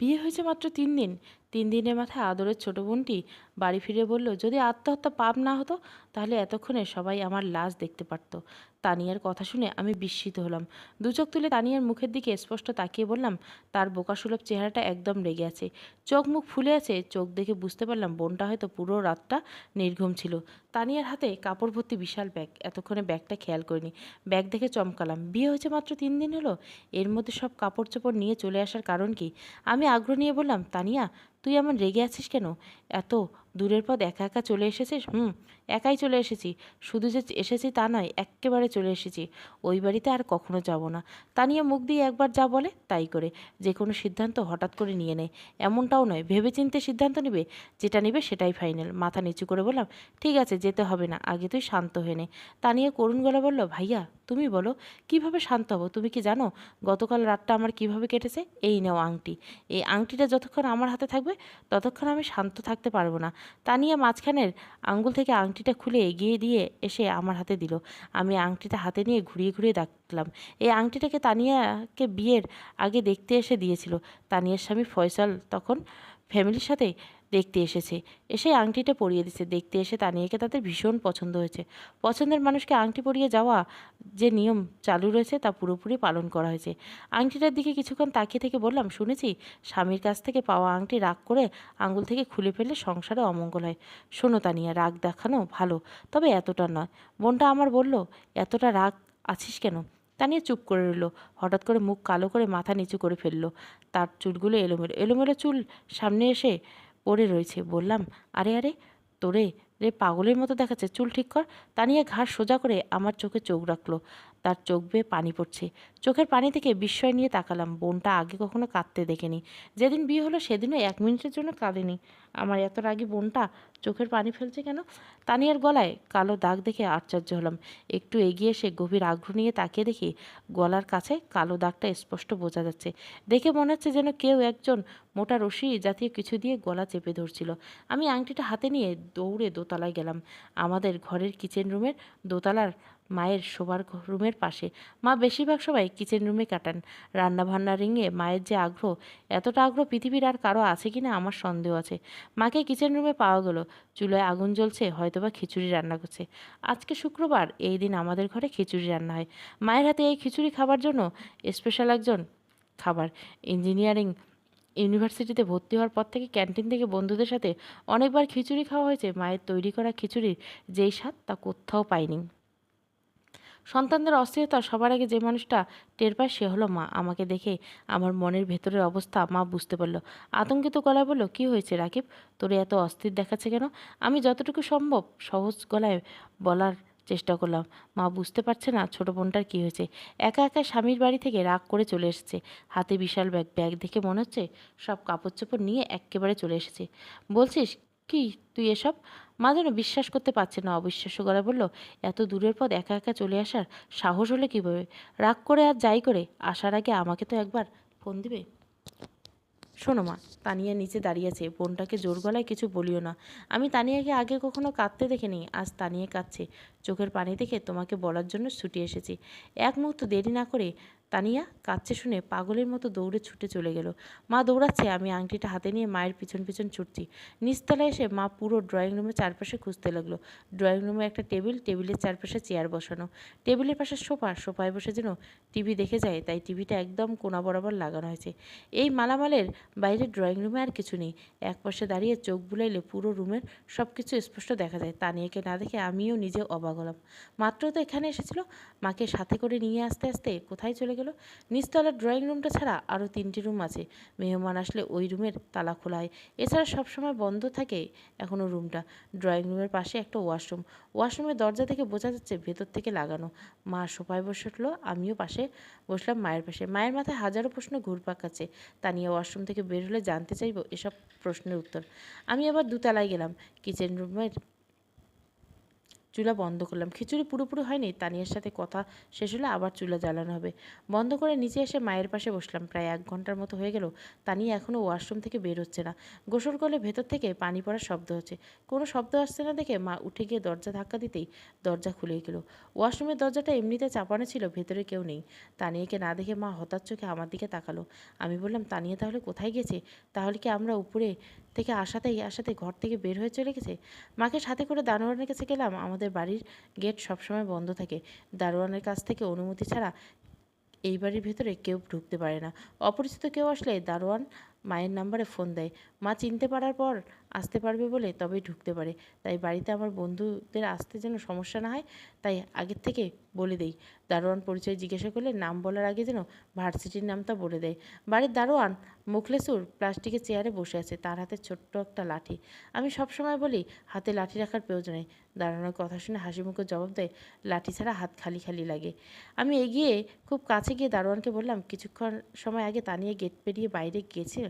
বিয়ে হয়েছে মাত্র তিন দিন। তিন দিনের মাথায় আদরের ছোট বোনটি বাড়ি ফিরে বলল, যদি আত্মহত্যা পাপ না হতো, তাহলে এতক্ষণে সবাই আমার লাশ দেখতে পারতো তানিয়ার কথা শুনে আমি বিস্মিত হলাম। দু চোখ তুলে তানিয়ার মুখের দিকে স্পষ্ট তাকিয়ে বললাম, তার বোকাসুলভ চেহারাটা একদম রেগে আছে। চোখ মুখ ফুলে আছে, চোখ দেখে বুঝতে পারলাম বোনটা হয়তো পুরো রাতটা নির্ঘুম ছিল তানিয়ার হাতে কাপড় ভর্তি বিশাল ব্যাগ। এতক্ষণে ব্যাগটা খেয়াল করিনি। ব্যাগ দেখে চমকালাম। বিয়ে হয়েছে মাত্র তিন দিন হলো? এর মধ্যে সব কাপড় চোপড় নিয়ে চলে আসার কারণ কি? আমি আগ্রহ নিয়ে বললাম, তানিয়া তুই এমন রেগে আছিস কেন? এত দূরের পথ একা একা চলে এসেছিস? হুম, একাই চলে এসেছি। শুধু যে এসেছি তা নয় একেবারে চলে এসেছি। ওই বাড়িতে আর কখনো যাব না। তা নিয়ে মুখ দিয়ে একবার যা বলে তাই করে। যে কোনো সিদ্ধান্ত হঠাৎ করে নিয়ে নেয় এমনটাও নয়, ভেবেচিন্তে সিদ্ধান্ত নেবে। যেটা নেবে সেটাই ফাইনাল। মাথা নিচু করে বললাম, ঠিক আছে, যেতে হবে না। আগে তুই শান্ত হয়ে নে। তা নিয়ে করুণ গলা বলল, ভাইয়া তুমি বলো, কীভাবে শান্ত হব? তুমি কি জানো, গতকাল রাতটা আমার কীভাবে কেটেছে? এই নাও আংটি। এই আংটিটা যতক্ষণ আমার হাতে থাকবে, ততক্ষণ আমি শান্ত থাকতে পারব না। তানিয়া মাঝখানের আঙ্গুল থেকে আংটিটা খুলে এগিয়ে দিয়ে এসে আমার হাতে দিল। আমি আংটিটা হাতে নিয়ে ঘুরিয়ে ঘুরিয়ে দেখলাম এই আংটিটাকে তানিয়াকে বিয়ের আগে দেখতে এসে দিয়েছিল। তানিয়ার স্বামী ফয়সাল তখন ফ্যামিলির সাথে দেখতে এসেছে। এসে আংটিটা পরিয়ে দিছে। দেখতে এসে তানিয়াকে তাদের ভীষণ পছন্দ হয়েছে। পছন্দের মানুষকে আংটি পরিয়ে যাওয়া যে নিয়ম চালু রয়েছে, তা পুরোপুরি পালন করা হয়েছে। আংটিটার দিকে কিছুক্ষণ তাকিয়ে থেকে বললাম, শুনেছি স্বামীর কাছ থেকে পাওয়া আংটি রাগ করে আঙ্গুল থেকে খুলে ফেললে সংসারে অমঙ্গল হয়। শোনো তানিয়া, রাগ দেখানো ভালো, তবে এতটা নয়। বোনটা আমার বলল, এতটা রাগ আছিস কেন? তানিয়া চুপ করে রইল। হঠাৎ করে মুখ কালো করে মাথা নিচু করে ফেলল। তার চুলগুলো এলোমেলো এলোমেলো চুল সামনে এসে পড়ে রয়েছে। বললাম, আরে আরে, তোরে রে পাগলের মতো দেখাচ্ছে। চুল ঠিক কর। তা নিয়ে ঘাড় সোজা করে আমার চোখে চোখ রাখল। তার চোখ বেয়ে পানি পড়ছে। চোখের পানি থেকে বিস্ময় নিয়ে তাকালাম। বোনটা আগে কখনো কাঁদতে দেখেনি। যেদিন বিয়ে হলো সেদিনও এক মিনিটের জন্য কাঁদেনি। আমার এত রাগি বোনটা চোখের পানি ফেলছে কেন? তানিয়ার গলায় কালো দাগ দেখে আশ্চর্য হলাম। একটু এগিয়ে এসে গভীর আগ্রহ নিয়ে তাকিয়ে দেখি গলার কাছে কালো দাগটা স্পষ্ট বোঝা যাচ্ছে। দেখে মনে হচ্ছে যেন কেউ একজন মোটা রশি জাতীয় কিছু দিয়ে গলা চেপে ধরছিল। আমি আংটিটা হাতে নিয়ে দৌড়ে দোতলায় গেলাম। আমাদের ঘরের কিচেন রুমের দোতলার মায়ের শোবার রুমের পাশে। মা বেশিরভাগ সময় কিচেন রুমে কাটান। রান্না বান্না রিঙে মায়ের যে আগ্রহ, এতটা আগ্রহ পৃথিবীর আর কারও আছে কি না আমার সন্দেহ আছে। মাকে কিচেন রুমে পাওয়া গেল। চুলায় আগুন জ্বলছে, হয়তোবা খিচুড়ি রান্না করছে। আজকে শুক্রবার, এই দিন আমাদের ঘরে খিচুড়ি রান্না হয়। মায়ের হাতে এই খিচুড়ি খাবার জন্য স্পেশাল একজন খাবার। ইঞ্জিনিয়ারিং ইউনিভার্সিটিতে ভর্তি হওয়ার পর থেকে ক্যান্টিন থেকে বন্ধুদের সাথে অনেকবার খিচুড়ি খাওয়া হয়েছে। মায়ের তৈরি করা খিচুড়ির যেই স্বাদ তা কোথাও পাইনি। সন্তানদের অস্থিরতা সবার আগে যে মানুষটা টের পায় সে হলো মা। আমাকে দেখে আমার মনের ভেতরের অবস্থা মা বুঝতে পারল। আতঙ্কিত গলায় বলল, কি হয়েছে রাকিব? তোরে এত অস্থির দেখাচ্ছে কেন? আমি যতটুকু সম্ভব সহজ গলায় বলার চেষ্টা করলাম। মা বুঝতে পারছে না ছোট বোনটার কী হয়েছে। একা একা স্বামীর বাড়ি থেকে রাগ করে চলে এসেছে। হাতে বিশাল ব্যাগ ব্যাগ দেখে মনে হচ্ছে সব কাপড় চোপড় নিয়ে একেবারে চলে এসেছে। বলছিস কি তুই এসব? মা যেন বিশ্বাস করতে পারছে না, অবিশ্বাস্য গলায় বলল, এত দূরের পথ একা একা চলে আসার সাহস হলে কীভাবে? রাগ করে আর যাই করে, আসার আগে আমাকে তো একবার ফোন দিবে। শোনো মা তানিয়া নিচে দাঁড়িয়েছে বোনটাকে জোর গলায় কিছু বলিও না। আমি তানিয়াকে আগে কখনো কাঁদতে দেখিনি, আজ তানিয়া কাঁদছে। চোখের পানি দেখে তোমাকে বলার জন্য ছুটি এসেছি। এক মুহূর্ত দেরি না করে তানিয়া কাঁদছে শুনে পাগলের মতো দৌড়ে ছুটে চলে গেল। মা দৌড়াচ্ছে, আমি আংটিটা হাতে নিয়ে মায়ের পিছন পিছন ছুটছি। নিচতলায় এসে মা পুরো ড্রয়িং রুমের চারপাশে খুঁজতে লাগল। ড্রয়িং রুমে একটা টেবিল টেবিলের চারপাশে চেয়ার বসানো। টেবিলের পাশে সোফা, সোফায় বসে যেন টিভি দেখে যায়, তাই টিভিটা একদম কোনা বরাবর লাগানো হয়েছে। এই মালামালের বাইরে ড্রয়িং রুমে আর কিছু নেই। এক পাশে দাঁড়িয়ে চোখ বুলাইলে পুরো রুমের সব কিছু স্পষ্ট দেখা যায়। তানিয়াকে না দেখে আমিও নিজে অবাক হলাম। মাত্র তো এখানে এসেছিল। মাকে সাথে করে নিয়ে আসতে আসতে কোথায় চলে গেল। নিচতলার ড্রয়িং রুমটা ছাড়া আরও তিনটি রুম আছে। মেহমান আসলে ওই রুমের তালা খোলা হয় এছাড়া সবসময় বন্ধ থাকে এখনও রুমটা ড্রয়িং রুমের পাশে একটা ওয়াশরুম ওয়াশরুমের দরজা থেকে বোঝা যাচ্ছে ভেতর থেকে লাগানো। মা সোফায় বসে উঠল, আমিও পাশে বসলাম মায়ের পাশে। মায়ের মাথায় হাজারো প্রশ্ন ঘুরপাক কাছে তানিয়া ওয়াশরুম থেকে বের হলে জানতে চাইব এসব প্রশ্নের উত্তর। আমি আবার দুতলায় গেলাম। কিচেন রুমের চুলা বন্ধ করলাম। খিচুড়ি পুরোপুরি হয়নি, তানিয়ার সাথে কথা শেষ হলে আবার চুলা জ্বালানো হবে। বন্ধ করে নিচে এসে মায়ের পাশে বসলাম। প্রায় এক ঘণ্টার মতো হয়ে গেল, তানিয়া এখনও ওয়াশরুম থেকে বের হচ্ছে না। গোসল করলে ভেতর থেকে পানি পড়ার শব্দ হচ্ছে। কোনো শব্দ আসছে না দেখে মা উঠে গিয়ে দরজা ধাক্কা দিতেই দরজা খুলে গেল। ওয়াশরুমের দরজাটা এমনিতে চাপানো ছিল, ভেতরে কেউ নেই। তানিয়াকে না দেখে মা হঠাৎ চোখে আমার দিকে তাকালো। আমি বললাম, তানিয়া তাহলে কোথায় গেছে? তাহলে কি আমরা উপরে থেকে আসাতেই আসাতে ঘর থেকে বের হয়ে চলে গেছে। মাকে সাথে করে দারোয়ানের কাছে গেলাম। আমাদের বাড়ির গেট সবসময় বন্ধ থাকে। দারোয়ানের কাছ থেকে অনুমতি ছাড়া এই বাড়ির ভেতরে কেউ ঢুকতে পারে না। অপরিচিত কেউ আসলে দারোয়ান মায়ের নাম্বারে ফোন দেয়। মা চিনতে পারার পর আসতে পারবে বলে তবেই ঢুকতে পারে। তাই বাড়িতে আমার বন্ধুদের আসতে যেন সমস্যা না হয়, তাই আগের থেকে বলে দেই। দারোয়ান পরিচয় জিজ্ঞাসা করলে নাম বলার আগে যেন ভার্সিটির নামটা বলে দেয়। বাড়ির দারোয়ান মুখলেসুর প্লাস্টিকের চেয়ারে বসে আছে, তার হাতে ছোট্ট একটা লাঠি। আমি সবসময় বলি, হাতে লাঠি রাখার প্রয়োজন নেই। দাঁড়ানোর কথা শুনে হাসি মুখে জবাব দেয়, লাঠি ছাড়া হাত খালি খালি লাগে। আমি এগিয়ে খুব কাছে গিয়ে দারোয়ানকে বললাম, কিছুক্ষণ সময় আগে তানিয়ে গেট পেরিয়ে বাইরে গিয়েছে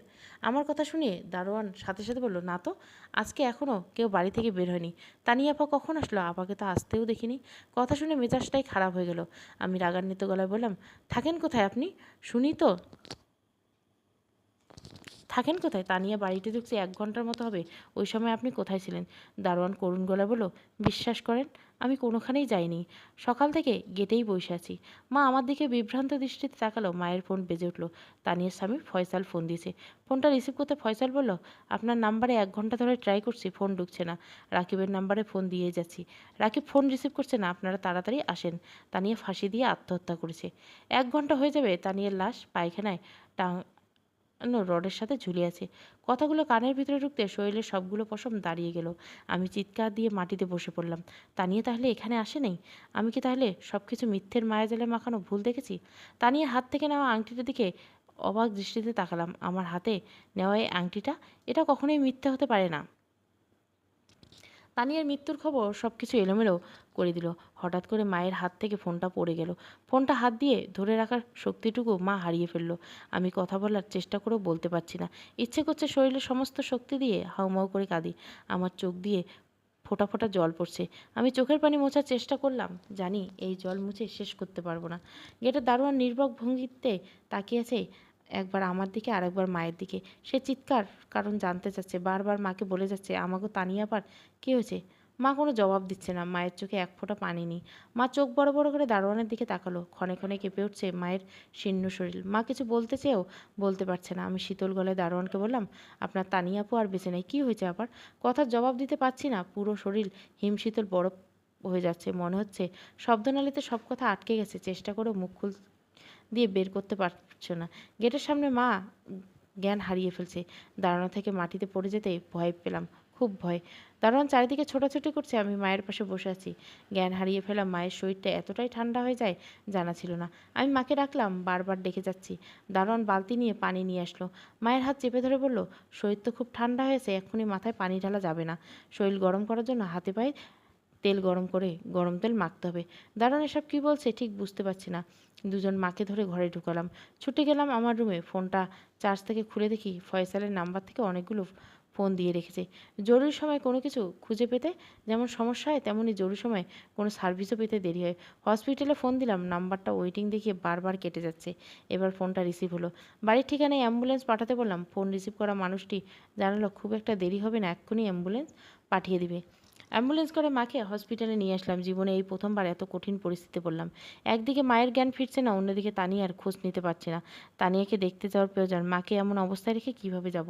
আমার কথা শুনে দারোয়ান সাথে সাথে বলল, না তো। আজকে এখনও কেউ বাড়ি থেকে বের হয়নি। তানিয়া আপা কখন আসলো? আপাকে তো আসতেও দেখিনি। কথা শুনে মেজাজটাই খারাপ হয়ে গেল। আমি রাগান্বিত গলায় বললাম, থাকেন কোথায় আপনি? শুনি তো। থাকেন কোথায়? তানিয়া বাড়িতে ঢুকছে এক ঘণ্টার মতো হবে। ওই সময় আপনি কোথায় ছিলেন? দারোয়ান করুণ গলা বলল, বিশ্বাস করেন, আমি কোনোখানেই যাইনি। সকাল থেকে গেটেই বসে আছি। মা আমার দিকে বিভ্রান্ত দৃষ্টিতে তাকালো। মায়ের ফোন বেজে উঠল। তানিয়ার স্বামী ফয়সাল ফোন দিয়েছে। ফোনটা রিসিভ করতে ফয়সাল বলল, আপনার নাম্বারে এক ঘণ্টা ধরে ট্রাই করছি, ফোন ঢুকছে না। রাকিবের নাম্বারে ফোন দিয়ে যাচ্ছি। রাকিব ফোন রিসিভ করছে না, আপনারা তাড়াতাড়ি আসেন। তানিয়া ফাঁসি দিয়ে আত্মহত্যা করেছে। এক ঘণ্টা হয়ে যাবে তানিয়ার লাশ পায়খানায় টাং রডের সাথে ঝুলে আছে। কথাগুলো কানের ভিতরে ঢুকতে শরীরের সবগুলো পশম দাঁড়িয়ে গেল। আমি চিৎকার দিয়ে মাটিতে বসে পড়লাম। তানিয়া তাহলে এখানে আসে নাই? আমি কি তাহলে সব কিছু মিথ্যের মায়াজালে মাখানো ভুল দেখেছি? তানিয়ার হাত থেকে নেওয়া আংটিটার দিকে অবাক দৃষ্টিতে তাকালাম। আমার হাতে নেওয়া এই আংটিটা? এটা কখনোই মিথ্যে হতে পারে না। তানিয়ার মৃত্যুর খবর সব কিছু এলোমেলো। করে দিল। হঠাৎ করে মায়ের হাত থেকে ফোনটা পড়ে গেল। ফোনটা হাত দিয়ে ধরে রাখার শক্তিটুকু মা হারিয়ে ফেলল। আমি কথা বলার চেষ্টা করেও বলতে পারছি না। ইচ্ছে করছে শরীরের সমস্ত শক্তি দিয়ে হাউমাউ করে কাঁদি। আমার চোখ দিয়ে ফোটা ফোঁটা জল পড়ছে। আমি চোখের পানি মোছার চেষ্টা করলাম। জানি এই জল মুছে শেষ করতে পারব না। গেটের দারোয়ান নির্বক ভঙ্গিতে তাকিয়েছে একবার আমার দিকে আর একবার মায়ের দিকে। সে চিৎকার কারণ জানতে চাচ্ছে। বারবার মাকে বলে যাচ্ছে আমাকে তানিয়া পার, কী হয়েছে? মা কোনো জবাব দিচ্ছে না। মায়ের চোখে এক ফোঁটা পানি নেই। মা চোখ বড় বড় করে দারোয়ানের দিকে তাকালো। ক্ষণে ক্ষণে কেঁপে উঠছে মায়ের শীর্ণ শরীর। মা কিছু বলতে চেয়েও বলতে পারছে না। আমি শীতল গলায় দারোয়ানকে বললাম, আপনার তানিয়াপু আর বেঁচে নেই। কী হয়েছে আবার? কথার জবাব দিতে পারছি না। পুরো শরীর হিমশীতল বরফ হয়ে যাচ্ছে। মনে হচ্ছে শব্দনালীতে সব কথা আটকে গেছে। চেষ্টা করে মুখ খুল দিয়ে বের করতে পারছ না। গেটের সামনে মা জ্ঞান হারিয়ে ফেলছে। দাঁড়ানো থেকে মাটিতে পড়ে যেতে ভয় পেলাম। খুব ভয়। দারোয়ান চারিদিকে ছোটাছুটি করছে, আমি মায়ের পাশে বসে আছি। জ্ঞান হারিয়ে ফেলা মায়ের শরীরটা এতটাই ঠান্ডা হয়ে যায়, জানা ছিল না। আমি মাকে ডাকলাম, বারবার ডেকে যাচ্ছি। দারোয়ান বালতি নিয়ে পানি নিয়ে আসলো। মায়ের হাত চেপে ধরে বলল, শরীর তো খুব ঠান্ডা হয়েছে এক্ষুনি মাথায় পানি ঢালা যাবে না। শরীর গরম করার জন্য হাতে পায়ে তেল গরম করে গরম তেল মাখতে হবে। দারুণ এসব কী বলছে ঠিক বুঝতে পারছি না। দুজন মাকে ধরে ঘরে ঢুকালাম। ছুটে গেলাম আমার রুমে। ফোনটা চার্জ থেকে খুলে দেখি, ফয়সালের নাম্বার থেকে অনেকগুলো ফোন দিয়ে রেখেছে। জরুরি সময় কোনো কিছু খুঁজে পেতে যেমন সমস্যা হয়, তেমনই জরুরি সময় কোনো সার্ভিসও পেতে দেরি হয়। হসপিটালে ফোন দিলাম, নাম্বারটা ওয়েটিং দেখিয়ে বারবার কেটে যাচ্ছে। এবার ফোনটা রিসিভ হলো। বাড়ির ঠিকানায় অ্যাম্বুলেন্স পাঠাতে বললাম ফোন রিসিভ করা মানুষটি জানালো, খুব একটা দেরি হবে না, এক্ষুনি অ্যাম্বুলেন্স পাঠিয়ে দিবে। অ্যাম্বুলেন্স করে মাকে হসপিটালে নিয়ে আসলাম। জীবনে এই প্রথমবার এত কঠিন পরিস্থিতি পড়লাম। একদিকে মায়ের জ্ঞান ফিরছে না, অন্যদিকে তানিয়ার খোঁজ নিতে পারছে না। তানিয়াকে দেখতে যাওয়ার প্রয়োজন, মাকে এমন অবস্থায় রেখে কীভাবে যাব?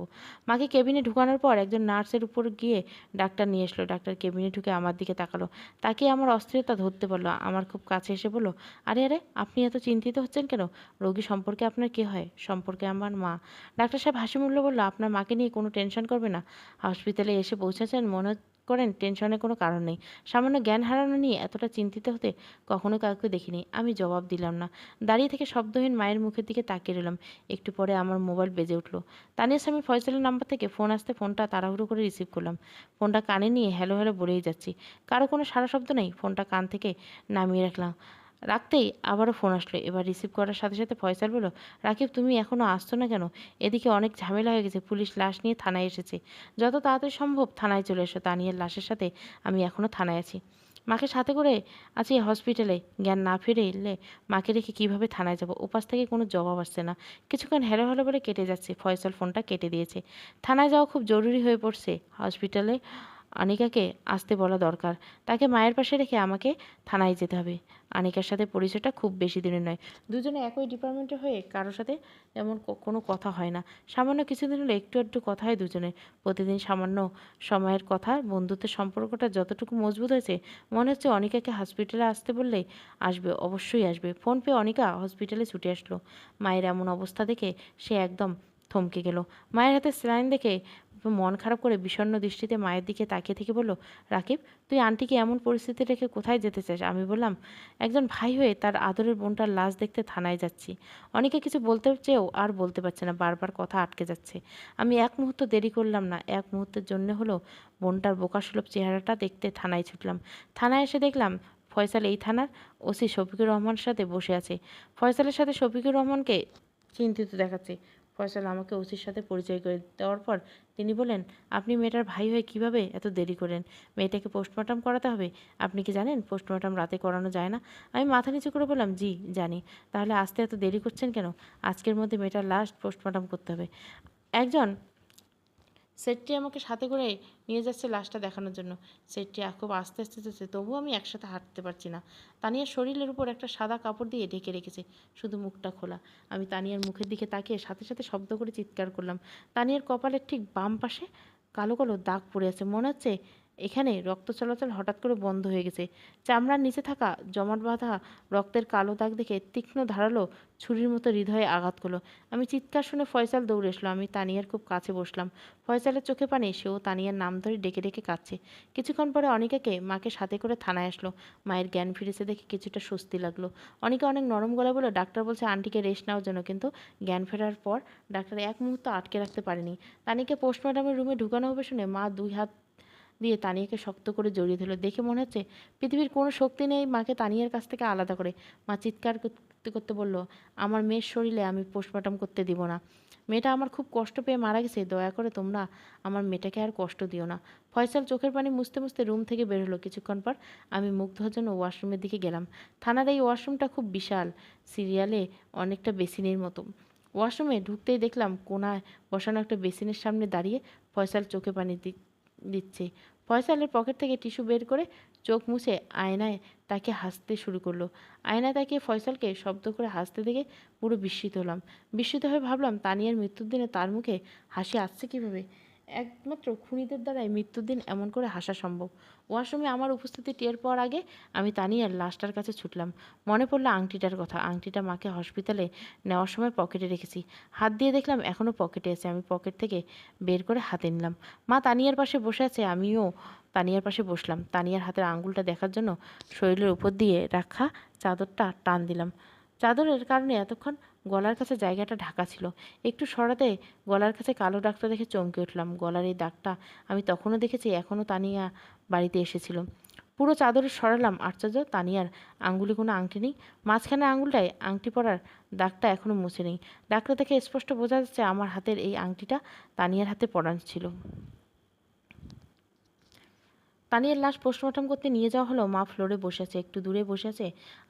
মাকে কেবিনে ঢুকানোর পর একজন নার্সের উপর গিয়ে ডাক্তার নিয়ে আসলো। ডাক্তার কেবিনে ঢুকে আমার দিকে তাকালো। তাকে আমার অস্থিরতা ধরতে পারল আমার খুব কাছে এসে বলল, আরে আরে, আপনি এত চিন্তিত হচ্ছেন কেন? রোগী সম্পর্কে আপনার কে হয়? সম্পর্কে আমার মা। ডাক্তার সাহেব হাসি মূল্য বলল, আপনার মাকে নিয়ে কোনো টেনশন করবে না। হসপিটালে এসে পৌঁছেছেন, মনে করেন, টেনশনের কোনো কারণ নেই। সামান্য জ্ঞান হারানো নিয়ে এতটা চিন্তিত হতে কখনো কাউকে দেখিনি। আমি জবাব দিলাম না। দাঁড়িয়ে থেকে শব্দহীন মায়ের মুখের দিকে তাকিয়ে রইলাম। একটু পরে আমার মোবাইল বেজে উঠল। তানিয়া স্বামী ফয়সালের নাম্বার থেকে ফোন আসতে ফোনটা তাড়াহুড়ো করে রিসিভ করলাম। ফোনটা কানে নিয়ে হ্যালো হ্যালো বলেই যাচ্ছি। কারও কোনো সারা শব্দ নেই। ফোনটা কান থেকে নামিয়ে রাখলাম। রাখতেই আবারও ফোন আসলো। এবার রিসিভ করার সাথে সাথে ফয়সাল বলল, রাকিব, তুমি এখনও আসছো না কেন? এদিকে অনেক ঝামেলা হয়ে গেছে, পুলিশ লাশ নিয়ে থানায় এসেছে। যত তাড়াতাড়ি সম্ভব থানায় চলে এসো তানিয়ার লাশের সাথে আমি এখনও থানায় আছি। মাকে সাথে করে আছি হসপিটালে জ্ঞান না ফিরে এলে মাকে রেখে কীভাবে থানায় যাব? উপাস থেকে কোনো জবাব আসছে না। কিছুক্ষণ হ্যালো হ্যালো বলে কেটে যাচ্ছে। ফয়সাল ফোনটা কেটে দিয়েছে। থানায় যাওয়া খুব জরুরি হয়ে পড়ছে। হসপিটালে আনিকাকে আসতে বলা দরকার। তাকে মায়ের পাশে রেখে আমাকে থানায় যেতে হবে। আনিকার সাথে পরিচয়টা খুব বেশি দিনের নয়। দুজনে একই ডিপার্টমেন্টে হয়ে কারোর সাথে তেমন ক- কোনো কথা হয় না। সামান্য কিছুদিন হলে একটু একটু কথা হয় দুজনের প্রতিদিন সামান্য সময়ের কথা, বন্ধুত্বের সম্পর্কটা যতটুকু মজবুত হয়েছে, মনে হচ্ছে অনিকাকে হসপিটালে আসতে বললেই আসবে, অবশ্যই আসবে। ফোন পেয়ে অনিকা হসপিটালে ছুটে আসলো। মায়ের এমন অবস্থা দেখে সে একদম থমকে গেল। মায়ের হাতে স্যালাইন দেখে মন খারাপ করে বিষণ্ণ দৃষ্টিতে মায়ের দিকে তাকিয়ে থেকে বলল, রাকিব, তুই আন্টিকে এমন পরিস্থিতি রেখে কোথায় যেতে চাস? আমি বললাম, একজন ভাই হয়ে তার আদরের বোনটার লাশ দেখতে থানায় যাচ্ছি। অনেকে কিছু বলতে চেয়েও আর বলতে পারছে না, বারবার কথা আটকে যাচ্ছে। আমি এক মুহূর্ত দেরি করলাম না, এক মুহূর্তের জন্য হলো বোনটার বোকাসুলভ চেহারাটা দেখতে থানায় ছুটলাম। থানায় এসে দেখলাম, ফয়সাল এই থানার ওসি শফিকুর রহমানের সাথে বসে আছে। ফয়সালের সাথে শফিকুর রহমানকে চিন্তিত দেখাচ্ছে। ফয়সাল আমাকে ওসির সাথে পরিচয় করে দেওয়ার পর তিনি বলেন আপনি মেয়েটার ভাই হয়ে কীভাবে এত দেরি করেন? মেয়েটাকে পোস্টমর্টম করাতে হবে? আপনি কি জানেন পোস্টমর্টম রাতে করানো যায় না? আমি মাথা নিচু করে বললাম, জি, জানি। তাহলে আসতে এত দেরি করছেন কেন? আজকের মধ্যে মেয়েটার লাস্ট পোস্টমর্টম করতে হবে। একজন সেটটি আমাকে সাথে করে নিয়ে যাচ্ছে লাশটা দেখানোর জন্য। সেটটি খুব আস্তে আস্তে যাচ্ছে, তবুও আমি একসাথে হাঁটতে পারছি না। তানিয়ার শরীরের উপর একটা সাদা কাপড় দিয়ে ঢেকে রেখেছে, শুধু মুখটা খোলা। আমি তানিয়ার মুখের দিকে তাকিয়ে সাথে সাথে শব্দ করে চিৎকার করলাম। তানিয়ার কপালের ঠিক বাম পাশে কালো কালো দাগ পড়ে আছে, মনে হচ্ছে এখানে রক্ত চলাচল হঠাৎ করে বন্ধ হয়ে গেছে। চামড়ার নিচে থাকা জমাট বাঁধা রক্তের কালো দাগ দেখে তীক্ষ্ণ ধারালো ছুরির মতো হৃদয়ে আঘাত করল। আমি চিৎকার শুনে ফয়সাল দৌড়ে এসলো। আমি তানিয়ার খুব কাছে বসলাম। ফয়সালের চোখে পানি, সেও তানিয়ার নাম ধরে ডেকে ডেকে কাঁদছে। কিছুক্ষণ পরে অনিকাকে মাকে সাথে করে থানায় আসলো। মায়ের জ্ঞান ফিরেছে দেখে কিছুটা স্বস্তি লাগল। অনিকা অনেক নরম গলা বলে ডাক্তার বলছে আন্টিকে রেস্ট নেওয়ার জন্য কিন্তু জ্ঞান ফেরার পর ডাক্তার এক মুহূর্ত আটকে রাখতে পারেনি। তানিকে পোস্টমর্টমের রুমে ঢুকানো হবে শুনে মা দুই হাত দিয়ে তানিয়াকে শক্ত করে জড়িয়ে ধরলো। দেখে মনে হচ্ছে পৃথিবীর কোনো শক্তি নেই। মাকে তানিয়ার কাছ থেকে আলাদা করে। মা চিৎকার করতে করতে বলল, আমার মেয়ের শরীরে আমি পোস্টমর্টম করতে দিব না। মেয়েটা আমার খুব কষ্ট পেয়ে মারা গেছে। দয়া করে তোমরা আমার মেয়েটাকে আর কষ্ট দিও না। ফয়সাল চোখের পানি মুছতে মুছতে রুম থেকে বের হলো। কিছুক্ষণ পর আমি ধোয়ার জন্য ওয়াশরুমের দিকে গেলাম। থানার এই ওয়াশরুমটা খুব বিশাল। সিরিয়ালে অনেকটা বেসিনের মতো। ওয়াশরুমে ঢুকতেই দেখলাম কোনায় বসানো একটা বেসিনের সামনে দাঁড়িয়ে ফয়সাল চোখে পানি দি- দিচ্ছে। ফয়সালের পকেট থেকে টিস্যু বের করে চোখ মুছে আয়নায় তাকে হাসতে শুরু করল। আয়নায় তাকে ফয়সালকে শব্দ করে হাসতে দেখে পুরো বিস্মিত হলাম। বিস্মিত হয়ে ভাবলাম, তানিয়ার মৃত্যুর দিনে তার মুখে হাসি আসছে কীভাবে? একমাত্র খুনিদের দ্বারাই মৃত্যুর দিন এমন করে হাসা সম্ভব। ওয়াশরুমে আমার উপস্থিতি টের পাওয়ার আগে আমি তানিয়ার লাশটার কাছে ছুটলাম। মনে পড়ল আংটিটার কথা। আংটিটা মাকে হসপিটালে নেওয়ার সময় পকেটে রেখেছি। হাত দিয়ে দেখলাম এখনও পকেটে আছে। আমি পকেট থেকে বের করে হাতে নিলাম। মা তানিয়ার পাশে বসে আছে, আমিও তানিয়ার পাশে বসলাম। তানিয়ার হাতের আঙ্গুলটা দেখার জন্য শরীরের উপর দিয়ে রাখা চাদরটা টান দিলাম। চাদরের কারণে এতক্ষণ গলার কাছে জায়গাটা ঢাকা ছিল। একটু সরাতে গলার কাছে কালো দাগটা দেখে চমকে উঠলাম। গলার এই দাগটা আমি তখনও দেখেছি, এখনও তানিয়া বাড়িতে এসেছিল। পুরো চাদরে সরালাম, আশ্চর্য, তানিয়ার আঙ্গুলে কোনো আংটি নেই। মাঝখানে আঙ্গুলটায় আংটি পরার দাগটা এখনও মুছে নেই। দাগটা দেখে স্পষ্ট বোঝা যাচ্ছে আমার হাতের এই আংটিটা তানিয়ার হাতে পরানো ছিল। তানিয়ার লাশ পোস্টমর্টম করতে নিয়ে যাওয়া হলো মা ফ্লোরে বসে আছে, একটু দূরে বসে আছে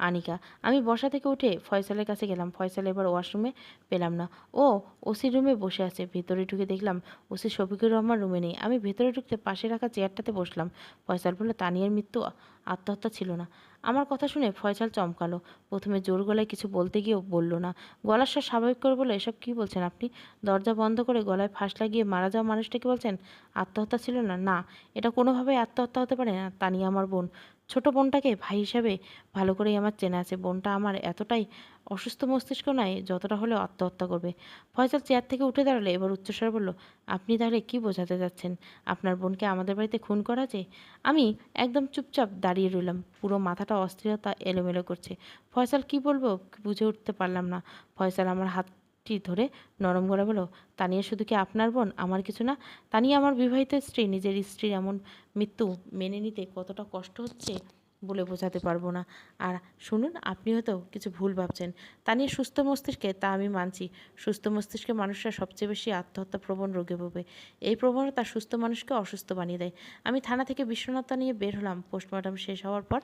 আনিকা। আমি বসা থেকে উঠে ফয়সালের কাছে গেলাম। ফয়সাল এবার ওয়াশরুমে পেলাম না। ও ওসি রুমে বসে আছে। ভেতরে ঢুকে দেখলাম ওসি শফিকুর রহমান রুমে নেই। আমি ভেতরে ঢুকতে পাশে রাখা চেয়ারটাতে বসলাম। ফয়সাল বলল, তানিয়ার মৃত্যু আত্মহত্যা ছিল না। আমার কথা শুনে ফয়সাল চমকালো। প্রথমে জোর গলায় কিছু বলতে গিয়েও বলল না। গলার স্বর স্বাভাবিক করে বলে এসব কী বলছেন আপনি? দরজা বন্ধ করে গলায় ফাঁস লাগিয়ে মারা যাওয়া মানুষটাকে বলছেন? আত্মহত্যা ছিল না? না, এটা কোনোভাবেই আত্মহত্যা হতে পারে না তানিয়া আমার বোন। ছোট বোনটাকে ভাই হিসাবে ভালো করেই আমার চেনা আছে। বোনটা আমার এতটাই অসুস্থ মস্তিষ্ক নয়, যতটা হলেও আত্মহত্যা করবে। ফয়সাল চেয়ার থেকে উঠে দাঁড়ালে এবার উচ্চস্বরে বলল, আপনি তাহলে কি বোঝাতে যাচ্ছেন আপনার বোনকে আমাদের বাড়িতে খুন করা যে? আমি একদম চুপচাপ দাঁড়িয়ে রইলাম। পুরো মাথাটা অস্থিরতা এলোমেলো করছে। ফয়সাল কি বলব বুঝে উঠতে পারলাম না। ফয়সাল আমার হাতটি ধরে নরম গলা বলো তানিয়া শুধু কি আপনার বোন? আমার কিছু না। তানিয়া আমার বিবাহিত স্ত্রী। নিজের স্ত্রীর এমন মৃত্যু মেনে নিতে কতটা কষ্ট হচ্ছে বলে বোঝাতে পারব না। আর শুনুন, আপনি হয়তো কিছু ভুল ভাবছেন। তা নিয়ে সুস্থ মস্তিষ্কে, তা আমি মানছি। সুস্থ মস্তিষ্কে মানুষরা সবচেয়ে বেশি আত্মহত্যা প্রবণ রোগে ভোগে। এই প্রবণতা সুস্থ মানুষকে অসুস্থ বানিয়ে দেয়। আমি থানা থেকে বিশ্বনাথ নিয়ে বের হলাম। পোস্টমর্টম শেষ হওয়ার পর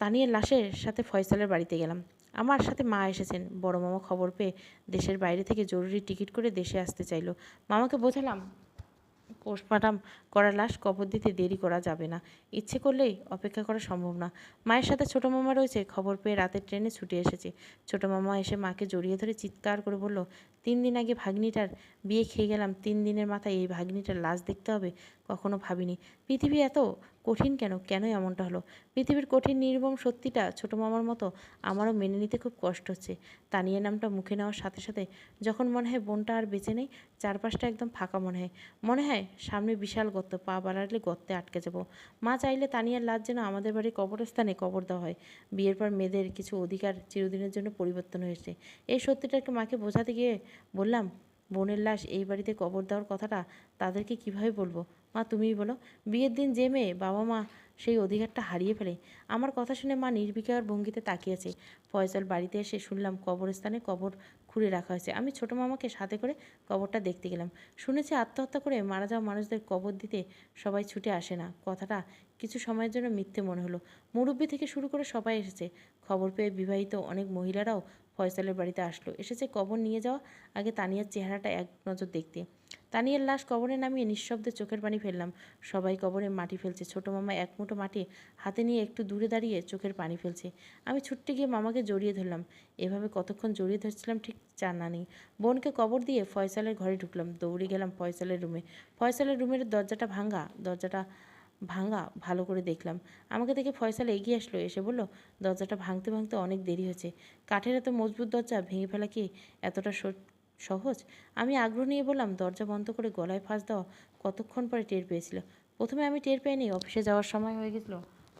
তানিয়ের লাশের সাথে ফয়সালের বাড়িতে গেলাম। আমার সাথে মা এসেছেন। বড় মামা খবর পেয়ে দেশের বাইরে থেকে জরুরি টিকিট করে দেশে আসতে চাইলো। মামাকে বোঝালাম, পোস্টমর্টম করা লাশ কবর দিতে দেরি করা যাবে না। ইচ্ছে করলেই অপেক্ষা করা সম্ভব না। মায়ের সাথে ছোটো মামা রয়েছে, খবর পেয়ে রাতের ট্রেনে ছুটে এসেছে। ছোটো মামা এসে মাকে জড়িয়ে ধরে চিৎকার করে বলল, তিন দিন আগে ভাগ্নিটার বিয়ে খেয়ে গেলাম, তিন দিনের মাথায় এই ভাগ্নিটার লাশ দেখতে হবে? কখনো ভাবিনি। পৃথিবী এত কঠিন কেন? কেন এমনটা হলো? পৃথিবীর কঠিন, নির্মম সত্যিটা ছোটো মামার মতো আমারও মেনে নিতে খুব কষ্ট হচ্ছে। তানিয়া নামটা মুখে নেওয়ার সাথে সাথে যখন মনে হয় বোনটা আর বেঁচে নেই, চারপাশটা একদম ফাঁকা মনে হয়। মনে হয় সামনে বিশাল গর্ত, পা বাড়ালে গর্তে আটকে যাব। মা চাইলে তানিয়ার লাশ যেন আমাদের বাড়ির কবরস্থানে কবর দেওয়া হয়। বিয়ের পর মেয়েদের কিছু অধিকার চিরদিনের জন্য পরিবর্তন হয়েছে এই সত্যিটাকে মাকে বোঝাতে গিয়ে বললাম, বোনের লাশ এই বাড়িতে কবর দেওয়ার কথাটা তাদেরকে কীভাবে বলব? মা তুমিই বলো। বিয়ের দিন যে মেয়ে বাবা মা সেই অধিকারটা হারিয়ে ফেলে, আমার কথা শুনে মা নির্বিকার ভঙ্গিতে তাকিয়েছে। ফয়সাল বাড়িতে এসে শুনলাম কবরস্থানে কবর খুঁড়ে রাখা হয়েছে। আমি ছোটো মামাকে সাথে করে কবরটা দেখতে গেলাম। শুনেছি আত্মহত্যা করে মারা যাওয়া মানুষদের কবর দিতে সবাই ছুটে আসে না। কথাটা কিছু সময়ের জন্য মিথ্যে মনে হলো। মুরব্বী থেকে শুরু করে সবাই এসেছে। খবর পেয়ে বিবাহিত অনেক মহিলারাও ফয়সালের বাড়িতে আসলো। এসেছে কবর নিয়ে যাওয়া, আগে তানিয়ার চেহারাটা এক নজর দেখতে। তানিয়ার লাশ কবরে নামিয়ে নিঃশব্দে চোখের পানি ফেললাম। সবাই কবরে মাটি ফেলছে। ছোটো মামা এক মুঠো মাটি হাতে নিয়ে একটু দূরে দাঁড়িয়ে চোখের পানি ফেলছে। আমি ছুটতে গিয়ে মামাকে জড়িয়ে ধরলাম। এভাবে কতক্ষণ জড়িয়ে ধরছিলাম ঠিক জানা নেই। বোনকে কবর দিয়ে ফয়সালের ঘরে ঢুকলাম। দৌড়ে গেলাম ফয়সালের রুমে। ফয়সালের রুমের দরজাটা ভাঙা দরজাটা ভাঙা ভালো করে দেখলাম। আমাকে দেখে ফয়সাল এগিয়ে আসলো। এসে বলল, দরজাটা ভাঙতে ভাঙতে অনেক দেরি হয়েছে। কাঠের এত মজবুত দরজা ভেঙে ফেলা কি এতটা সহজ? আমি আগ্রহ নিয়ে বললাম, দরজা বন্ধ করে গলায় ফাঁস দেওয়া কতক্ষণ পরে টের পেয়েছিল? প্রথমে আমি টের পাইনি, অফিসে যাওয়ার সময় হয়ে গেছিল,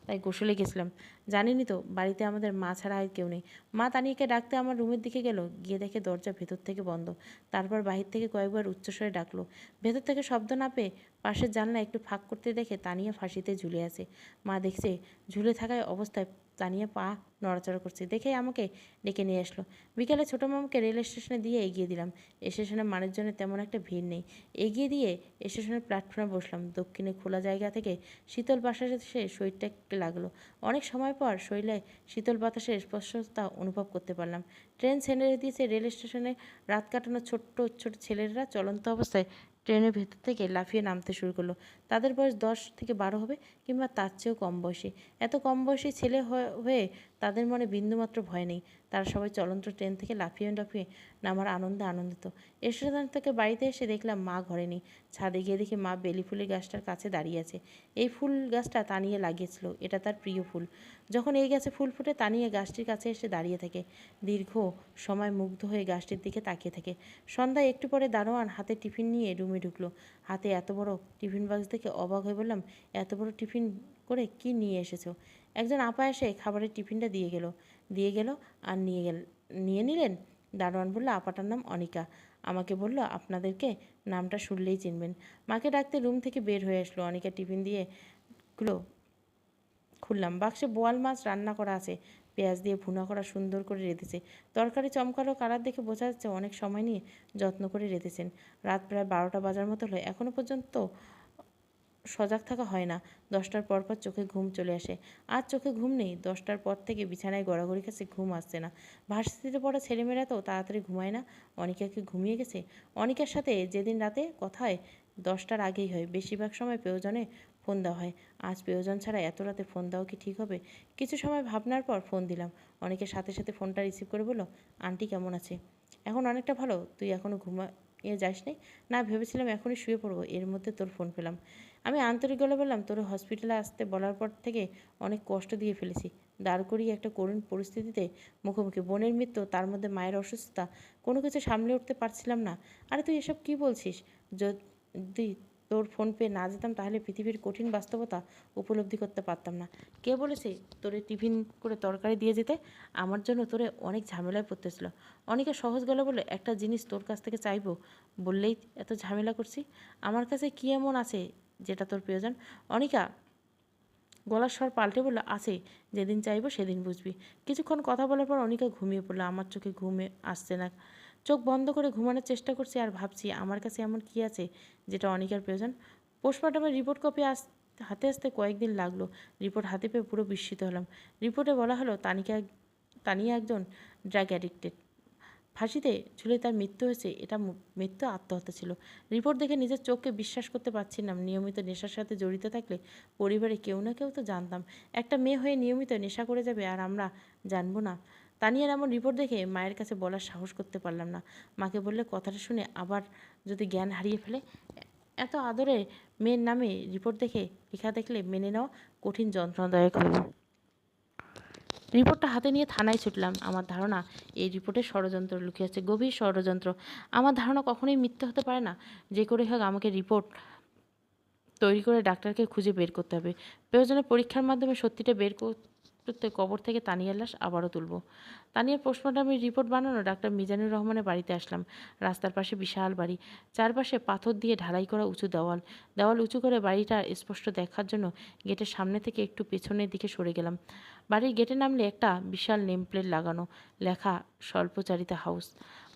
তাই গোসলে গেছিলাম। জানিনি তো, বাড়িতে আমাদের মা ছাড়া আর কেউ নেই। মা তানিয়াকে ডাকতে আমার রুমের দিকে গেল, গিয়ে দেখে দরজা ভেতর থেকে বন্ধ। তারপর বাহির থেকে কয়েকবার উচ্চস্বরে ডাকলো। ভেতর থেকে শব্দ না পেয়ে পাশের জানলা একটু ফাঁক করতে দেখে তানিয়া ফাঁসিতে ঝুলে আছে। মা দেখছে ঝুলে থাকায় অবস্থায় তানিয়া পা নড়াচড়া করছে। দেখে আমাকে ডেকে নিয়ে আসলো। বিকালে ছোটো মামাকে রেল স্টেশনে দিয়ে এগিয়ে দিলাম। স্টেশনে মানুষজনের তেমন একটা ভিড় নেই। এগিয়ে দিয়ে স্টেশনের প্ল্যাটফর্মে বসলাম। দক্ষিণে খোলা জায়গা থেকে শীতল বাতাসে সে শরীরটা লাগল। অনেক সময় পর শরীরে শীতল বাতাসের স্পর্শতা অনুভব করতে পারলাম। ট্রেন ছেড়ে দিয়েছে রেল স্টেশনে। রাত কাটানো ছোট্ট ছোট ছেলেরা চলন্ত অবস্থায় ট্রেনের ভেতর থেকে লাফিয়ে নামতে শুরু করল। তাদের বয়স দশ থেকে বারো হবে কিংবা তার চেয়েও কম বয়সী। এত কম বয়সী ছেলে হয়ে- তাদের মনে বিন্দুমাত্র ভয় নেই। তারা সবাই চলন্ত ট্রেন থেকে লাফিয়ে লাফিয়ে নামার আনন্দে আনন্দিত। স্টেশন থেকে বাড়িতে এসে দেখলাম মা ঘরে নেই। ছাদে গিয়ে দেখি মা বেলি ফুলের গাছটার কাছে দাঁড়িয়ে আছে। এই ফুল গাছটা তানিয়ে লাগিয়েছিল। এটা তার প্রিয় ফুল। যখন এই গাছে ফুল ফুটে, তানিয়ে গাছটির কাছে এসে দাঁড়িয়ে থাকে। দীর্ঘ সময় মুগ্ধ হয়ে গাছটির দিকে তাকিয়ে থাকে। সন্ধ্যায় একটু পরে দারোয়ান হাতে টিফিন নিয়ে রুমে ঢুকলো। হাতে এত বড় টিফিন বক্স দেখে অবাক হয়ে বললাম, এত বড় টিফিন করে কি নিয়ে এসেছ? একজন আপা এসে খাবারের টিফিনটা দিয়ে গেল। দিয়ে গেল আর নিয়ে গেল, নিয়ে নিলেন? দারোয়ান বলল, আপাটার নাম অনিকা। আমাকে বলল, আপনাদেরকে নামটা শুনলেই চিনবেন। মাকে ডাকতে রুম থেকে বের হয়ে আসলো। অনিকা টিফিন দিয়ে গুলো খুললাম। বাক্সে বোয়াল মাছ রান্না করা আছে। পেঁয়াজ দিয়ে ভুনা করা সুন্দর করে রেঁধেছে। তরকারি চমকালো কালার দেখে বোঝা যাচ্ছে অনেক সময় নিয়ে যত্ন করে রেঁধেছেন। রাত প্রায় বারোটা বাজার মতো হলো। এখনও পর্যন্ত সজাগ থাকা হয় না। দশটার পর পর চোখে ঘুম চলে আসে। আর চোখে ঘুম নেই। দশটার পর থেকে বিছানায় গড়াগড়ি কাছে ঘুম আসছে না। ভার্সিটিতে পড়া ছেলেমেয়েরা তো তাড়াতাড়ি ঘুমায় না। অনিকাকে ঘুমিয়ে গেছে। অনিকার সাথে যেদিন রাতে কথা হয়, দশটার আগেই হয়। বেশিরভাগ সময় প্রয়োজনে ফোন দেওয়া হয়। আজ প্রয়োজন ছাড়া এত রাতে ফোন দেওয়া কি ঠিক হবে? কিছু সময় ভাবনার পর ফোন দিলাম। অনেকের সাথে সাথে ফোনটা রিসিভ করে বলল, আন্টি কেমন আছে? এখন অনেকটা ভালো। তুই এখনও ঘুমিয়ে যাস নি না, ভেবেছিলাম এখনই শুয়ে পড়ব। এর মধ্যে তোর ফোন পেলাম। আমি আন্তরিক গলে বললাম, তোর হসপিটালে আসতে বলার পর থেকে অনেক কষ্ট দিয়ে ফেলেছি। দাঁড় করিয়ে একটা করুণ পরিস্থিতিতে মুখোমুখি। বোনের মৃত্যু, তার মধ্যে মায়ের অসুস্থতা, কোনো কিছু সামলে উঠতে পারছিলাম না। আরে তুই এসব কী বলছিস? যদি তোর ফোন পেয়ে না যেতাম তাহলে পৃথিবীর কঠিন বাস্তবতা উপলব্ধি করতে পারতাম না। কে বলেছে তোরে টিফিন করে তরকারি দিয়ে যেতে? আমার জন্য তোরে অনেক ঝামেলায় পড়তেছিল। অনেকে সহজ গলা বলে, একটা জিনিস তোর কাছ থেকে চাইব। বললেই এত ঝামেলা করছি? আমার কাছে কী এমন আছে যেটা তোর প্রয়োজন। অনিকা, গলার স্বর পাল্টে বলল, আছে, যেদিন চাইব সেদিন বুঝবি। কিছুক্ষণ কথা বলার পর অনিকা ঘুমিয়ে পড়ল। আমার চোখে ঘুমে আসছে না। চোখ বন্ধ করে ঘুমানোর চেষ্টা করছি আর ভাবছি, আমার কাছে এমন কি আছে যেটা অনিকার প্রয়োজন? পোস্টমর্টমের রিপোর্ট কপি আস, হাতে আসতে কয়েকদিন লাগল। রিপোর্ট হাতে পেয়ে পুরো বিস্মিত হলাম। রিপোর্টে বলা হলো, তানিকা, তানিয়া একজন ড্রাগ অ্যাডিক্টেড। ফাঁসিতে ঝুলে তার মৃত্যু হয়েছে, এটা মৃত্যু আত্মহত্যা ছিল। রিপোর্ট দেখে নিজের চোখকে বিশ্বাস করতে পারছিলাম নিয়মিত নেশার সাথে জড়িত থাকলে পরিবারে কেউ না কেউ তো জানতাম। একটা মেয়ে হয়ে নিয়মিত নেশা করে যাবে আর আমরা জানব না। তানিয়ার এমন রিপোর্ট দেখে মায়ের কাছে বলার সাহস করতে পারলাম না। মাকে বললে কথাটা শুনে আবার যদি জ্ঞান হারিয়ে ফেলে, এত আদরে মেয়ের নামে রিপোর্ট দেখে লেখা দেখলে মেনে নেওয়া কঠিন যন্ত্রণাদায়ক হলো রিপোর্টটা হাতে নিয়ে থানায় ছুটলাম। আমার ধারণা, এই রিপোর্টে ষড়যন্ত্র লুকিয়ে আছে গভীর ষড়যন্ত্র। আমার ধারণা কখনোই মিথ্যে হতে পারে না। যে করে হোক আমাকে রিপোর্ট তৈরি করে ডাক্তারকে খুঁজে বের করতে হবে। প্রয়োজনে পরীক্ষার মাধ্যমে সত্যিটা বের করতে কবর থেকে তানিয়ার লাশ আবারও তুলব। তানিয়ার পোস্টমর্টমের রিপোর্ট বানানো ডাক্তার মিজানুর রহমানের বাড়িতে আসলাম। রাস্তার পাশে বিশাল বাড়ি। চারপাশে পাথর দিয়ে ঢালাই করা উঁচু দেওয়াল। দেওয়াল উঁচু করে বাড়িটা স্পষ্ট দেখার জন্য গেটের সামনে থেকে একটু পেছনের দিকে সরে গেলাম। বাড়ির গেটে নামলে একটা বিশাল নেমপ্লেট লাগানো, লেখা স্বল্পচারিতা হাউস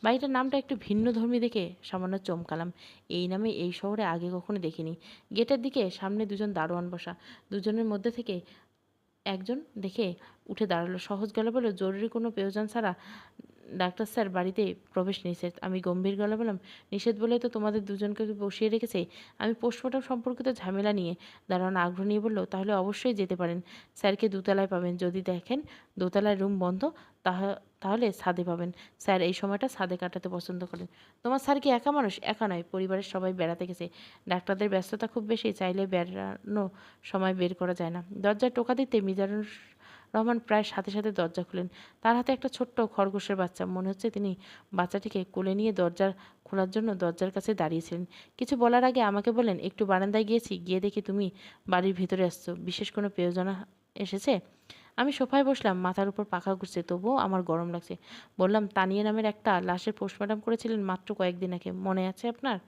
বাড়িটার নামটা একটু ভিন্ন ধর্মী দেখে সামান্য চমকালাম। এই নামে এই শহরে আগে কখনো দেখিনি। গেটের দিকে সামনে দুজন দারোয়ান বসা। দুজনের মধ্যে থেকে একজন দেখে উঠে দাঁড়াল। সহজ গলা বলল, জরুরি কোনো প্রয়োজন ছাড়া ডাক্তার স্যার বাড়িতে প্রবেশ নিষেধ। আমি গম্ভীর গলা বললাম, নিষেধ বলে তো তোমাদের দুজনকে বসিয়ে রেখেছে? আমি পোস্টমর্টম সম্পর্কিত ঝামেলা নিয়ে দাঁড়ানো আগ্রহ নিয়ে বলল, তাহলে অবশ্যই যেতে পারেন। স্যারকে দোতলায় পাবেন। যদি দেখেন দোতলায় রুম বন্ধ, তাহা- তাহলে ছাদে পাবেন। স্যার এই সময়টা ছাদে কাটাতে পছন্দ করেন। তোমার স্যার কি একা মানুষ? একা নয়, পরিবারের সবাই বেড়াতে গেছে। ডাক্তারদের ব্যস্ততা খুব বেশি, চাইলে বেড়ানো সময় বের করা যায় না। দরজায় টোকা দিতে মিজানুর রহমান প্রায় সাথে সাথে দরজা খুলেন। তার হাতে একটা ছোট্ট খরগোশের বাচ্চা। মনে হচ্ছে তিনি বাচ্চাটিকে কোলে নিয়ে দরজার খোলার জন্য দরজার কাছে দাঁড়িয়েছিলেন। কিছু বলার আগে আমাকে বলেন, একটু বারান্দায় গিয়েছি, গিয়ে দেখি তুমি বাড়ির ভিতরে আসছো। বিশেষ কোনো প্রয়োজনা এসেছে? আমি সোফায় বসলাম, মাথার উপর পাখা ঘুরছে, তবুও আমার গরম লাগছে। বললাম, তানিয়া নামের একটা লাশের পোস্টমর্টম করেছিলেন মাত্র কয়েকদিন আগে। মনে আছে আপনার?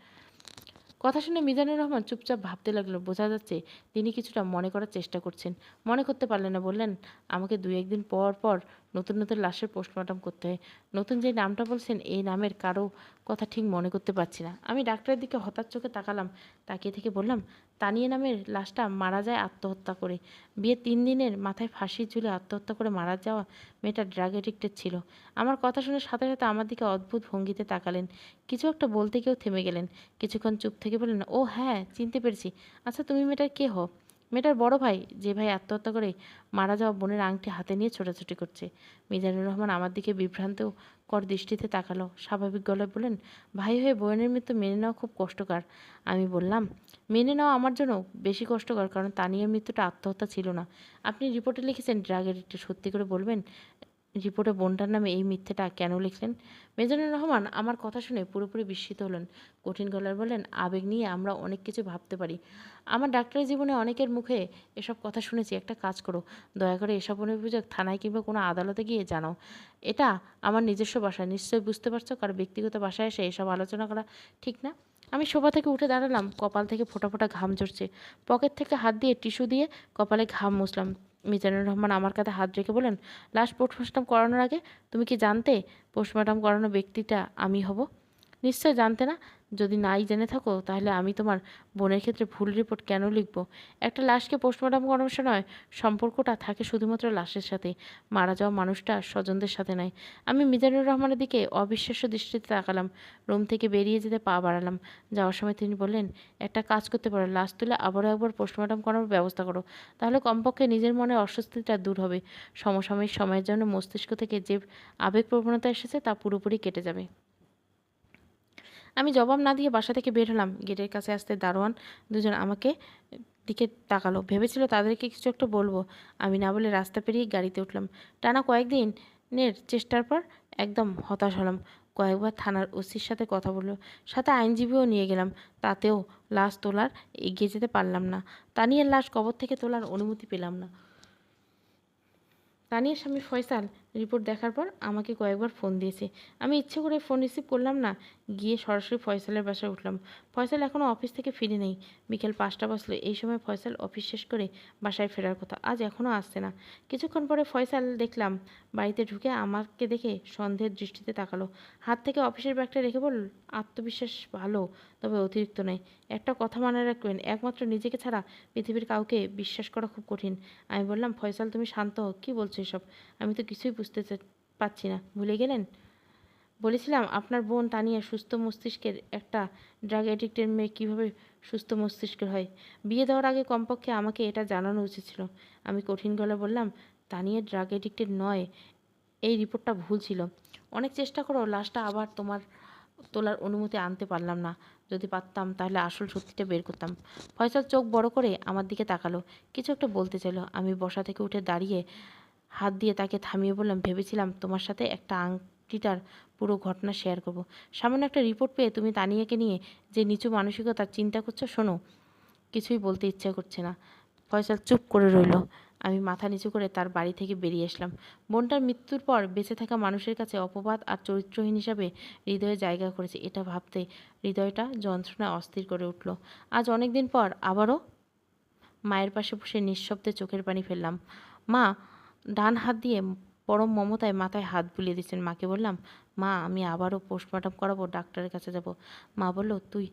কথা শুনে মিজানুর রহমান চুপচাপ ভাবতে লাগল, বোঝা যাচ্ছে তিনি কিছুটা মনে করার চেষ্টা করছেন। মনে করতে পারলেন না, বললেন, আমাকে দুই একদিন পর পর নতুন নতুন লাশের পোস্টমর্টম করতে হয়। নতুন যে নামটা বলছেন, এই নামের কারও কথা ঠিক মনে করতে পারছি না। আমি ডাক্তারের দিকে হঠাৎ চোখে তাকালাম, তাকিয়ে থেকে বললাম তানিয়া নামের লাশটা মারা যায় আত্মহত্যা করে। বিয়ে তিন দিনের মাথায় ফাঁসি ঝুলে আত্মহত্যা করে মারা যাওয়া মেয়েটা ড্রাগ এডিক্টেড ছিল। আমার কথা শুনে সাথে সাথে আমার দিকে অদ্ভুত ভঙ্গিতে তাকালেন। কিছু একটা বলতে কেউ থেমে গেলেন। কিছুক্ষণ চুপ থেকে বললেন, ও হ্যাঁ চিনতে পেরেছি। আচ্ছা তুমি মেয়েটার কে হো মেয়েটার বড় ভাই যে ভাই আত্মহত্যা করে মারা যাওয়া বোনের আংটি হাতে নিয়ে ছোটাছুটি করছে। মিজানুর রহমান আমার দিকে বিভ্রান্ত কর দৃষ্টিতে তাকালো। স্বাভাবিক গলায় বললেন, ভাই হয়ে বোনের মৃত্যু মেনে নেওয়া খুব কষ্টকর। আমি বললাম, মেনে নেওয়া আমার জন্য বেশি কষ্টকর কারণ তানিয়ার মৃত্যুটা আত্মহত্যা ছিল না। আপনি রিপোর্টে লিখেছেন ড্রাগের একটু সত্যি করে বলবেন? রিপোর্টে বোনটার নামে এই মিথ্যেটা কেন লিখলেন? মেজানুর রহমান আমার কথা শুনে পুরোপুরি বিস্মিত হলেন। কঠিন গলায় বললেন, আবেগ নিয়ে আমরা অনেক কিছু ভাবতে পারি। আমার ডাক্তারি জীবনে অনেকের মুখে এসব কথা শুনেছি। একটা কাজ করো। দয়া করে এসব অভিযোগ থানায় কিংবা কোনো আদালতে গিয়ে জানাও। এটা আমার নিজস্ব বাসায় নিশ্চয়ই বুঝতে পারছ কারও ব্যক্তিগত বাসায় এসে এসব আলোচনা করা ঠিক না? আমি শোভা থেকে উঠে দাঁড়ালাম। কপাল থেকে ফোটা ফোটা ঘাম ঝরছে। পকেট থেকে হাত দিয়ে টিস্যু দিয়ে কপালে ঘাম মুছলাম। মিজানুর রহমান আমার কাছে হাত রেখে বলেন লাস্ট পোস্টমর্টম করানোর আগে তুমি কি জানতে পোস্টমর্টম করানো ব্যক্তিটা আমি হব? নিশ্চয় জানতে না? যদি নাই জেনে থাকো, তাহলে আমি তোমার বোনের ক্ষেত্রে ভুল রিপোর্ট কেন লিখব? একটা লাশকে পোস্টমর্টম করানোর সময় সম্পর্কটা থাকে শুধুমাত্র লাশের সাথে। মারা যাওয়া মানুষটা স্বজনদের সাথে নয়। আমি মিজানুর রহমানের দিকে অবিশ্বাস্য দৃষ্টিতে তাকালাম। রুম থেকে বেরিয়ে যেতে পা বাড়ালাম। যাওয়ার সময় তিনি বললেন, একটা কাজ করতে পারো, লাশ তুলে আবারও একবার পোস্টমর্টম করার ব্যবস্থা করো। তাহলে কমপক্ষে নিজের মনে অস্বস্তিটা দূর হবে। সমসাময়িক সময়ের জন্য মস্তিষ্ক থেকে যে আবেগ প্রবণতা এসেছে, তা পুরোপুরি কেটে যাবে। আমি জবাব না দিয়ে বাসা থেকে বের হলাম। গেটের কাছে আসতে দারোয়ান দুজন আমাকে দিকে তাকালো। ভেবেছিল তাদেরকে কিছু একটা বলব। আমি না বলে রাস্তা পেরিয়ে গাড়িতে উঠলাম। টানা কয়েকদিনের চেষ্টার পর একদম হতাশ হলাম। কয়েকবার থানার ওসির সাথে কথা বলল। সাথে আইনজীবীও নিয়ে গেলাম। তাতেও লাশ তোলার এগিয়ে যেতে পারলাম না। তানিয়ার লাশ কবর থেকে তোলার অনুমতি পেলাম না। তানিয়ার স্বামী ফয়সাল রিপোর্ট দেখার পর আমাকে কয়েকবার ফোন দিয়েছে। আমি ইচ্ছে করে ফোন রিসিভ করলাম না, গিয়ে সরাসরি ফয়সালের বাসায় উঠলাম। ফয়সাল এখনও অফিস থেকে ফিরে নেই। বিকেল পাঁচটা বাজলো, এই সময় ফয়সাল অফিস শেষ করে বাসায় ফেরার কথা, আজ এখনও আসছে না। কিছুক্ষণ পরে ফয়সাল দেখলাম, বাড়িতে ঢুকে আমাকে দেখে সন্দেহের দৃষ্টিতে তাকালো। হাত থেকে অফিসের ব্যাগটা রেখে বলল, আত্মবিশ্বাস ভালো, তবে অতিরিক্ত নয়। একটা কথা মনে রাখবেন, একমাত্র নিজেকে ছাড়া পৃথিবীর কাউকে বিশ্বাস করা খুব কঠিন। আমি বললাম, ফয়সাল, তুমি শান্ত হও, কী বলছো এসব? আমি তো কিছুই বুঝতে পারছি না, ভুলে গেলেন? বলেছিলাম, আপনার বোন তানিয়া সুস্থ মস্তিষ্কের একটা ড্রাগ অ্যাডিক্টের মেয়ে কীভাবে সুস্থ মস্তিষ্কের হয়? বিয়ে দেওয়ার আগে কমপক্ষে আমাকে এটা জানানো উচিত ছিল। আমি কঠিন গলা বললাম, তানিয়া ড্রাগ অ্যাডিক্টেড নয়, এই রিপোর্টটা ভুল ছিল। অনেক চেষ্টা করো লাশটা আবার তোমার তোলার অনুমতি আনতে পারলাম না। যদি পারতাম, তাহলে আসল সত্যিটা বের করতাম। ফয়সাল চোখ বড় করে আমার দিকে তাকালো, কিছু একটা বলতে চাইলো। আমি বসা থেকে উঠে দাঁড়িয়ে হাত দিয়ে তাকে থামিয়ে বললাম, ভেবেছিলাম তোমার সাথে একটা আংটিটার পুরো ঘটনা শেয়ার করব। সামান্য একটা রিপোর্ট পেয়ে তুমি তানিয়াকে নিয়ে যে নিচু মানসিকতার চিন্তা করছ, শোনো, কিছুই বলতে ইচ্ছা করছে না। ফয়সাল চুপ করে রইল। আমি মাথা নিচু করে তার বাড়ি থেকে বেরিয়ে আসলাম। বোনটার মৃত্যুর পর বেঁচে থাকা মানুষের কাছে অপবাদ আর চরিত্রহীন হিসাবে হৃদয়ে জায়গা করেছে। এটা ভাবতে হৃদয়টা যন্ত্রণা অস্থির করে উঠল। আজ অনেক দিন পর আবারও মায়ের পাশে বসে নিঃশব্দে চোখের পানি ফেললাম। মা ডান হাত দিয়ে পরম মমতায় মাথায় হাত বুলিয়ে দিচ্ছেন মাকে। বললাম, মা, আমি আবারও পোস্টমর্টম করাবো, ডাক্তারের কাছে যাব। মা বলল, তুই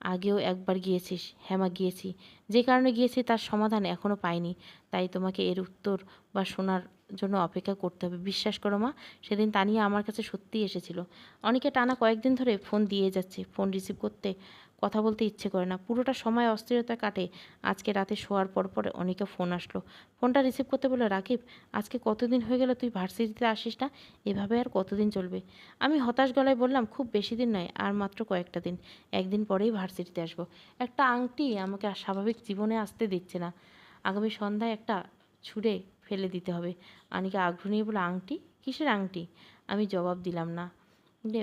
আগেও একবার গিয়েছিস। হ্যাঁ মা, গিয়েছি। যে কারণে গিয়েছি তার সমাধান এখনও পাইনি। তাই তোমাকে এর উত্তর বা শোনার জন্য অপেক্ষা করতে হবে। বিশ্বাস করো মা, সেদিন তানিয়া আমার কাছে সত্যিই এসেছিল। অনেকে টানা কয়েকদিন ধরে ফোন দিয়ে যাচ্ছে। ফোন রিসিভ করতে কথা বলতে ইচ্ছে করে না। পুরোটা সময় অস্থিরতা কাটে। আজকে রাতে শোয়ার পর পরে অনেকে ফোন আসলো। ফোনটা রিসিভ করতে বলে রাকিব, আজকে কতদিন হয়ে গেল তুই ভার্সিটিতে আসিস না? এভাবে আর কতদিন চলবে? আমি হতাশ গলায় বললাম, খুব বেশি দিন নয়, আর মাত্র কয়েকটা দিন। একদিন পরেই ভার্সিটিতে আসব। একটা আংটি আমাকে আর স্বাভাবিক জীবনে আসতে দিচ্ছে না। আগামী সন্ধ্যায় একটা ছুঁড়ে ফেলে দিতে হবে। আনিকা আগ্রহ নিয়ে বলে আংটি? কিসের আংটি? আমি জবাব দিলাম না।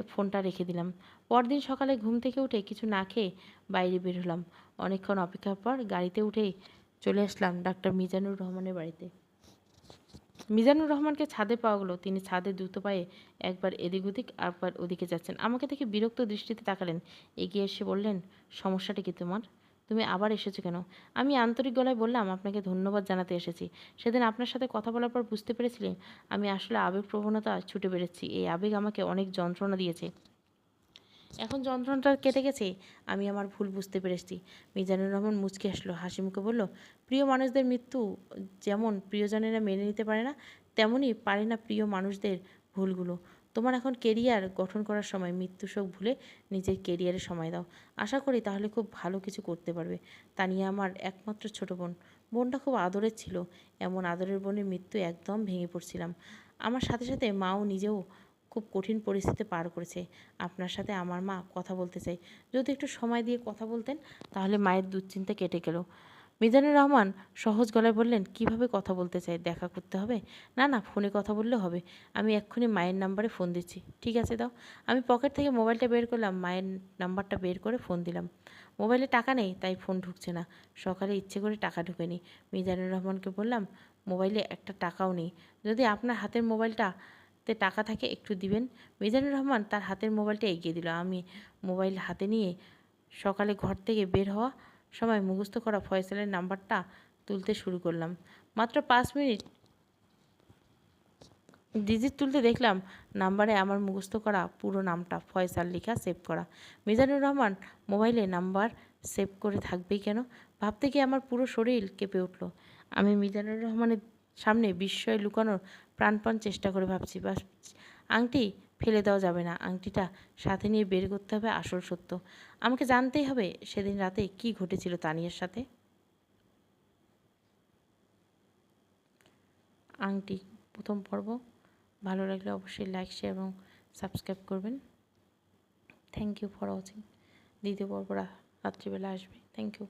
ফোনটা রেখে দিলাম। পরদিন সকালে ঘুম থেকে উঠে কিছু না খেয়ে বাইরে বের হলাম। অনেকক্ষণ অপেক্ষার পর গাড়িতে উঠে চলে আসলাম ডাক্তার মিজানুর রহমানের বাড়িতে। মিজানুর রহমানকে ছাদে পাওয়া গেলো। তিনি ছাদে দ্রুত পায়ে একবার এদিক ওদিক একবার ওদিকে যাচ্ছেন। আমাকে দেখে বিরক্ত দৃষ্টিতে তাকালেন। এগিয়ে এসে বললেন, সমস্যাটা কি তোমার? তুমি আবার এসেছ কেন? আমি আন্তরিক গলায় বললাম, আপনাকে ধন্যবাদ জানাতে এসেছি। সেদিন আপনার সাথে কথা বলার পর বুঝতে পেরেছিলেন, আমি আসলে আবেগ প্রবণতা ছুটে বেড়েছি এই আবেগ আমাকে অনেক যন্ত্রণা দিয়েছে। এখন যন্ত্রণাটা কেটে গেছে, আমি আমার ভুল বুঝতে পেরেছি। মিজানুর রহমান মুচকে আসলো হাসি মুখে বলল, প্রিয় মানুষদের মৃত্যু যেমন প্রিয়জনেরা মেনে নিতে পারে না তেমনই পারে না প্রিয় মানুষদের ভুলগুলো। তোমার এখন কেরিয়ার গঠন করার সময় মৃত্যু শোক ভুলে নিজের কেরিয়ারে সময় দাও। আশা করি তাহলে খুব ভালো কিছু করতে পারবে। তানিয়া আমার একমাত্র ছোট বোন। বোনটা খুব আদরের ছিল। এমন আদরের বোনের মৃত্যু একদম ভেঙে পড়ছিলাম। আমার সাথে সাথে মাও নিজেও খুব কঠিন পরিস্থিতি পার করেছে। আপনার সাথে আমার মা কথা বলতে চাই। যদি একটু সময় দিয়ে কথা বলতেন, তাহলে মায়ের দুশ্চিন্তা কেটে গেল। মিজানুর রহমান সহজ গলায় বললেন, কীভাবে কথা বলতে চাই? দেখা করতে হবে? না না, ফোনে কথা বললে হবে। আমি এক্ষুনি মায়ের নাম্বারে ফোন দিচ্ছি। ঠিক আছে দাও। আমি পকেট থেকে মোবাইলটা বের করলাম, মায়ের নাম্বারটা বের করে ফোন দিলাম। মোবাইলে টাকা নেই, তাই ফোন ঢুকছে না। সকালে ইচ্ছে করে টাকা ঢুকেনি। মিজানুর রহমানকে বললাম, মোবাইলে একটা টাকাও নেই। যদি আপনার হাতের মোবাইলটা তে টাকা থাকে, একটু দিবেন। মিজানুর রহমান তার হাতের মোবাইলটা এগিয়ে দিল। আমি মোবাইল হাতে নিয়ে সকালে ঘর থেকে বের হওয়া সময় মুখস্থ করা ফয়সালের নাম্বারটা তুলতে শুরু করলাম। মাত্র পাঁচ মিনিট ডিজিট তুলতে দেখলাম নাম্বারে আমার মুখস্থ করা পুরো নামটা ফয়সাল লেখা সেভ করা। মিজানুর রহমান মোবাইলে নাম্বার সেভ করে থাকবেই কেন? ভাবতে গিয়ে আমার পুরো শরীর কেঁপে উঠল। আমি মিজানুর রহমানের সামনে বিস্ময় লুকানোর প্রাণপণ চেষ্টা করে ভাবছি, বাস আংটি ফেলে দেওয়া যাবে না। আংটিটা সাথে নিয়ে বের করতে হবে, আসল সত্য। আমাকে জানতেই হবে সেদিন রাতে কি ঘটেছিল তানিয়ার সাথে। আংটি, প্রথম পর্ব। ভালো লাগলে অবশ্যই লাইক শেয়ার এবং সাবস্ক্রাইব করবেন। থ্যাংক ইউ ফর ওয়াচিং দ্বিতীয় পর্ব রা- রাত্রিবেলা আসবে। Thank you